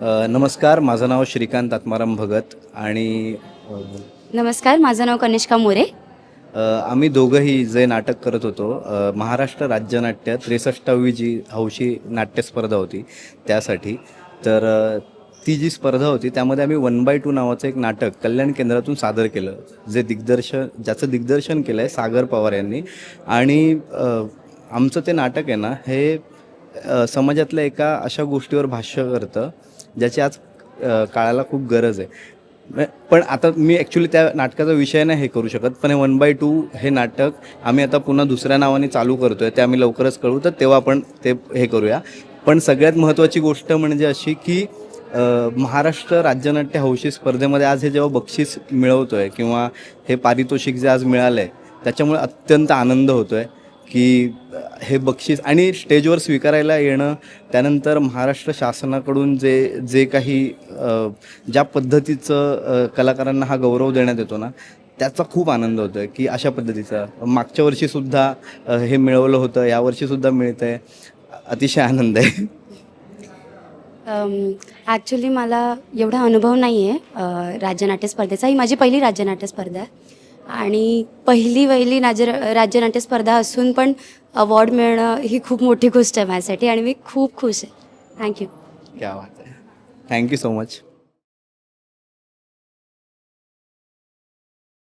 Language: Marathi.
नमस्कार माझं नाव श्रीकांत आत्माराम भगत आणि नमस्कार माझं नाव कनिष्का मोरे. आम्ही दोघंही जे नाटक करत होतो महाराष्ट्र राज्यनाट्य त्रेसष्टावी जी हौशी नाट्यस्पर्धा होती त्यासाठी. तर ती जी स्पर्धा होती त्यामध्ये आम्ही वन बाय टू नावाचं एक नाटक कल्याण केंद्रातून सादर केलं जे दिग्दर्शन ज्याचं दिग्दर्शन केलं आहे सागर पवार यांनी. आणि आमचं ते नाटक आहे ना हे समाजातल्या एका अशा गोष्टीवर भाष्य करतं ज्याची आज काळाला खूप गरज आहे. पण आता मी ॲक्च्युली त्या नाटकाचा विषय नाही हे करू शकत पण हे वन बाय टू हे नाटक आम्ही आता पुन्हा दुसऱ्या नावाने चालू करतो आहे ते आम्ही लवकरच कळू तर तेव्हा आपण ते हे करूया. पण सगळ्यात महत्त्वाची गोष्ट म्हणजे अशी की महाराष्ट्र राज्यनाट्य हौशी स्पर्धेमध्ये आज हे जेव्हा बक्षीस मिळवतो आहे किंवा हे पारितोषिक जे आज मिळालं आहे त्याच्यामुळे अत्यंत आनंद होतो आहे की हे बक्षीस आणि स्टेजवर स्वीकारायला येणं त्यानंतर महाराष्ट्र शासनाकडून जे जे काही ज्या पद्धतीचं कलाकारांना हा गौरव देण्यात येतो ना त्याचा खूप आनंद होतो आहे की अशा पद्धतीचा. मागच्या वर्षीसुद्धा हे मिळवलं होतं यावर्षीसुद्धा मिळतं आहे अतिशय आनंद आहे. ॲक्च्युली मला एवढा अनुभव नाही आहे राज्यनाट्य स्पर्धेचा. ही माझी पहिली राज्यनाट्य स्पर्धा आहे. आणि पहिली वहिली राज्य राज्यनाट्य स्पर्धा असून पण अवॉर्ड मिळणं ही खूप मोठी गोष्ट आहे माझ्यासाठी आणि मी खूप खुश आहे. थँक्यू क्या बात आहे. Thank you so much